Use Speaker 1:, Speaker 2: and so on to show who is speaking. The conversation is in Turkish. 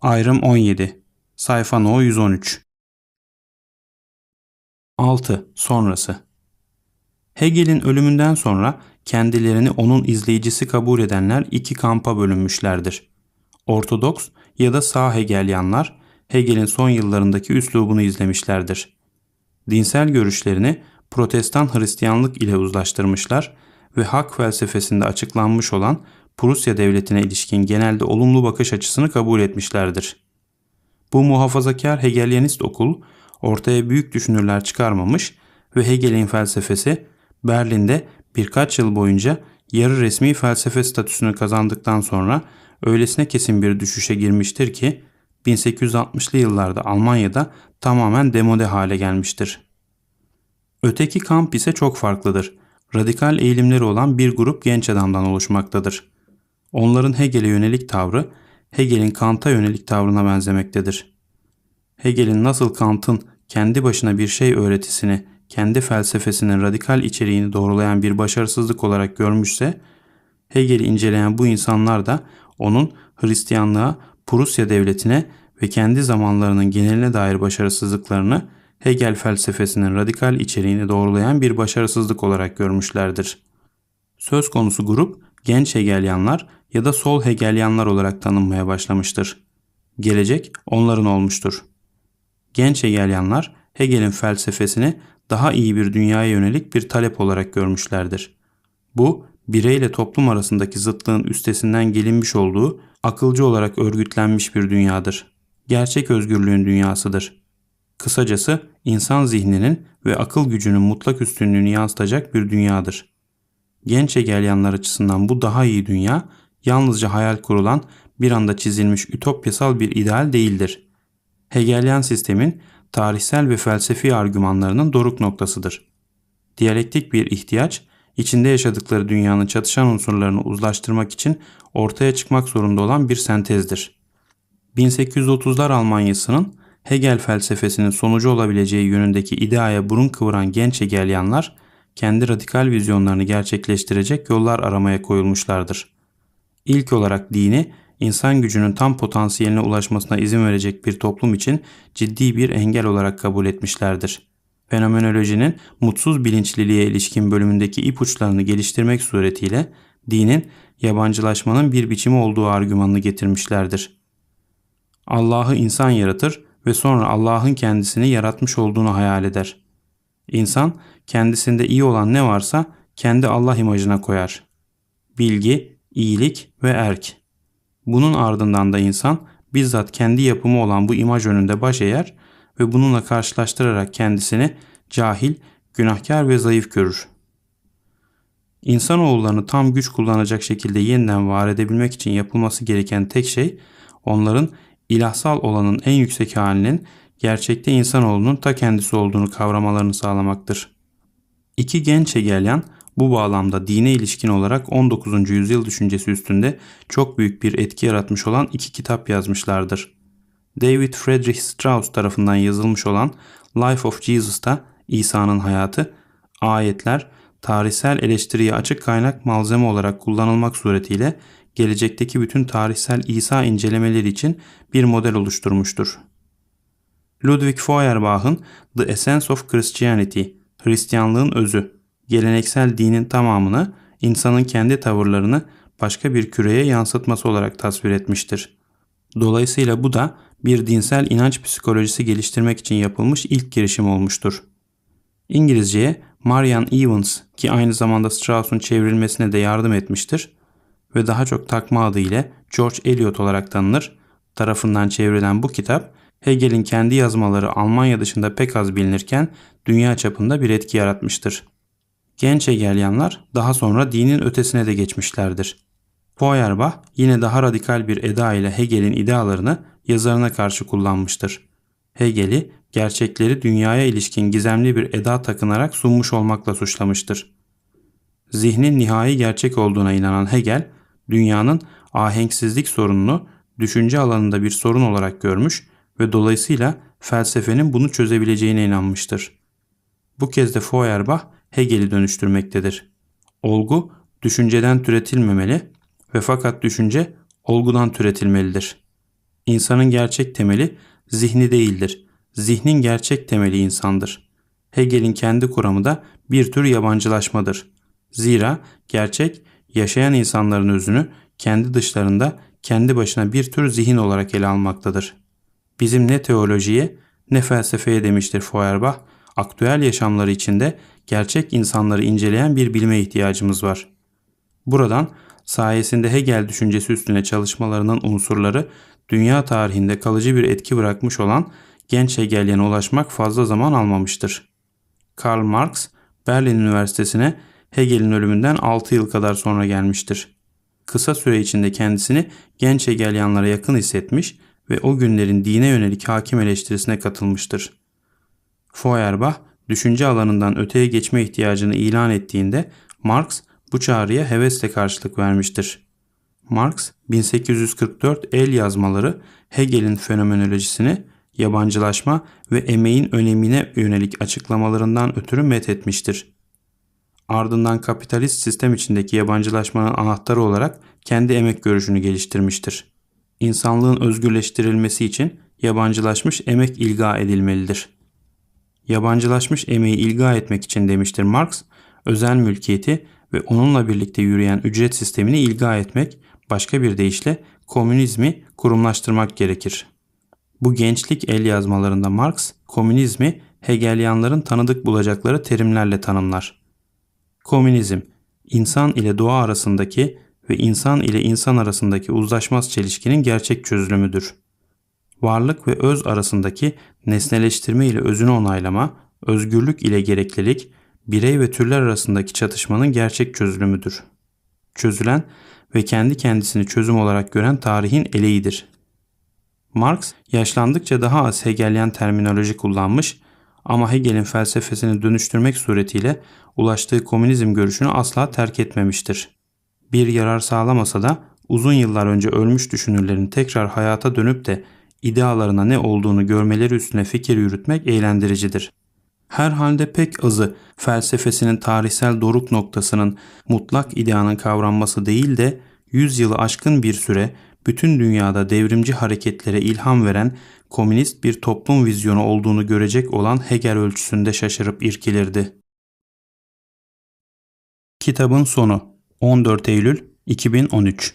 Speaker 1: Ayrım 17. Sayfa No 113. 6. Sonrası Hegel'in ölümünden sonra kendilerini onun izleyicisi kabul edenler iki kampa bölünmüşlerdir. Ortodoks ya da sağ Hegelyanlar Hegel'in son yıllarındaki üslubunu izlemişlerdir. Dinsel görüşlerini Protestan Hristiyanlık ile uzlaştırmışlar ve hak felsefesinde açıklanmış olan Prusya devletine ilişkin genelde olumlu bakış açısını kabul etmişlerdir. Bu muhafazakar Hegelyanist okul ortaya büyük düşünürler çıkarmamış ve Hegel'in felsefesi Berlin'de birkaç yıl boyunca yarı resmi felsefe statüsünü kazandıktan sonra öylesine kesin bir düşüşe girmiştir ki 1860'lı yıllarda Almanya'da tamamen demode hale gelmiştir. Öteki kamp ise çok farklıdır. Radikal eğilimleri olan bir grup genç adamdan oluşmaktadır. Onların Hegel'e yönelik tavrı Hegel'in Kant'a yönelik tavrına benzemektedir. Hegel'in nasıl Kant'ın kendi başına bir şey öğretisini, kendi felsefesinin radikal içeriğini doğrulayan bir başarısızlık olarak görmüşse, Hegel'i inceleyen bu insanlar da onun Hristiyanlığa, Prusya devletine ve kendi zamanlarının geneline dair başarısızlıklarını Hegel felsefesinin radikal içeriğini doğrulayan bir başarısızlık olarak görmüşlerdir. Söz konusu grup genç Hegelyanlar ya da sol Hegelyanlar olarak tanınmaya başlamıştır. Gelecek onların olmuştur. Genç Hegelyanlar Hegel'in felsefesini daha iyi bir dünyaya yönelik bir talep olarak görmüşlerdir. Bu bireyle toplum arasındaki zıtlığın üstesinden gelinmiş olduğu akılcı olarak örgütlenmiş bir dünyadır. Gerçek özgürlüğün dünyasıdır. Kısacası insan zihninin ve akıl gücünün mutlak üstünlüğünü yansıtacak bir dünyadır. Genç Hegelyanlar açısından bu daha iyi dünya yalnızca hayal kurulan bir anda çizilmiş ütopyasal bir ideal değildir. Hegelyan sistemin tarihsel ve felsefi argümanlarının doruk noktasıdır. Diyalektik bir ihtiyaç, içinde yaşadıkları dünyanın çatışan unsurlarını uzlaştırmak için ortaya çıkmak zorunda olan bir sentezdir. 1830'lar Almanyası'nın Hegel felsefesinin sonucu olabileceği yönündeki ideaya burun kıvıran genç Hegelyanlar, kendi radikal vizyonlarını gerçekleştirecek yollar aramaya koyulmuşlardır. İlk olarak dini, insan gücünün tam potansiyeline ulaşmasına izin verecek bir toplum için ciddi bir engel olarak kabul etmişlerdir. Fenomenolojinin mutsuz bilinçliliğe ilişkin bölümündeki ipuçlarını geliştirmek suretiyle dinin yabancılaşmanın bir biçimi olduğu argümanını getirmişlerdir. Allah'ı insan yaratır ve sonra Allah'ın kendisini yaratmış olduğunu hayal eder. İnsan kendisinde iyi olan ne varsa kendi Allah imajına koyar. Bilgi, iyilik ve erk. Bunun ardından da insan bizzat kendi yapımı olan bu imaj önünde baş eğer ve bununla karşılaştırarak kendisini cahil, günahkar ve zayıf görür. İnsanoğullarını tam güç kullanacak şekilde yeniden var edebilmek için yapılması gereken tek şey onların ilahsal olanın en yüksek halinin gerçekte insanoğlunun ta kendisi olduğunu kavramalarını sağlamaktır. İki genç Hegelyan bu bağlamda dine ilişkin olarak 19. yüzyıl düşüncesi üstünde çok büyük bir etki yaratmış olan iki kitap yazmışlardır. David Friedrich Strauss tarafından yazılmış olan Life of Jesus'ta İsa'nın hayatı, ayetler, tarihsel eleştiriye açık kaynak malzeme olarak kullanılmak suretiyle gelecekteki bütün tarihsel İsa incelemeleri için bir model oluşturmuştur. Ludwig Feuerbach'ın The Essence of Christianity, Hristiyanlığın özü, geleneksel dinin tamamını insanın kendi tavırlarını başka bir küreye yansıtması olarak tasvir etmiştir. Dolayısıyla bu da bir dinsel inanç psikolojisi geliştirmek için yapılmış ilk girişim olmuştur. İngilizceye Marian Evans ki aynı zamanda Strauss'un çevrilmesine de yardım etmiştir ve daha çok takma adı ile George Eliot olarak tanınır tarafından çevrilen bu kitap Hegel'in kendi yazmaları Almanya dışında pek az bilinirken dünya çapında bir etki yaratmıştır. Genç Hegelyanlar daha sonra dinin ötesine de geçmişlerdir. Feuerbach yine daha radikal bir eda ile Hegel'in idealarını yazarına karşı kullanmıştır. Hegel'i gerçekleri dünyaya ilişkin gizemli bir eda takınarak sunmuş olmakla suçlamıştır. Zihnin nihai gerçek olduğuna inanan Hegel, dünyanın ahenksizlik sorununu düşünce alanında bir sorun olarak görmüş ve dolayısıyla felsefenin bunu çözebileceğine inanmıştır. Bu kez de Feuerbach Hegel'i dönüştürmektedir. Olgu düşünceden türetilmemeli ve fakat düşünce olgudan türetilmelidir. İnsanın gerçek temeli zihni değildir. Zihnin gerçek temeli insandır. Hegel'in kendi kuramı da bir tür yabancılaşmadır. Zira gerçek yaşayan insanların özünü kendi dışlarında kendi başına bir tür zihin olarak ele almaktadır. Bizim ne teolojiye ne felsefeye demiştir Feuerbach, aktüel yaşamları içinde gerçek insanları inceleyen bir bilime ihtiyacımız var. Buradan sayesinde Hegel düşüncesi üstüne çalışmalarının unsurları dünya tarihinde kalıcı bir etki bırakmış olan genç Hegel'yene ulaşmak fazla zaman almamıştır. Karl Marx, Berlin Üniversitesi'ne Hegel'in ölümünden 6 yıl kadar sonra gelmiştir. Kısa süre içinde kendisini genç Hegelyanlara yakın hissetmiş ve o günlerin dine yönelik hakim eleştirisine katılmıştır. Feuerbach, düşünce alanından öteye geçme ihtiyacını ilan ettiğinde Marx bu çağrıya hevesle karşılık vermiştir. Marx 1844 el yazmaları Hegel'in fenomenolojisini yabancılaşma ve emeğin önemine yönelik açıklamalarından ötürü methetmiştir. Ardından kapitalist sistem içindeki yabancılaşmanın anahtarı olarak kendi emek görüşünü geliştirmiştir. İnsanlığın özgürleştirilmesi için yabancılaşmış emek ilga edilmelidir. Yabancılaşmış emeği ilga etmek için demiştir Marx, özel mülkiyeti ve onunla birlikte yürüyen ücret sistemini ilga etmek, başka bir deyişle komünizmi kurumlaştırmak gerekir. Bu gençlik el yazmalarında Marx, komünizmi Hegelyanların tanıdık bulacakları terimlerle tanımlar. Komünizm, insan ile doğa arasındaki ve insan ile insan arasındaki uzlaşmaz çelişkinin gerçek çözülümüdür. Varlık ve öz arasındaki nesneleştirme ile özünü onaylama, özgürlük ile gereklilik, birey ve türler arasındaki çatışmanın gerçek çözülümüdür. Çözülen ve kendi kendisini çözüm olarak gören tarihin eleğidir. Marx yaşlandıkça daha az Hegelyen terminoloji kullanmış ama Hegel'in felsefesini dönüştürmek suretiyle ulaştığı komünizm görüşünü asla terk etmemiştir. Bir yarar sağlamasa da uzun yıllar önce ölmüş düşünürlerin tekrar hayata dönüp de idealarına ne olduğunu görmeleri üstüne fikir yürütmek eğlendiricidir. Herhalde pek azı felsefesinin tarihsel doruk noktasının mutlak ideanın kavranması değil de 100 yılı aşkın bir süre bütün dünyada devrimci hareketlere ilham veren komünist bir toplum vizyonu olduğunu görecek olan Hegel ölçüsünde şaşırıp irkilirdi. Kitabın sonu 14 Eylül 2013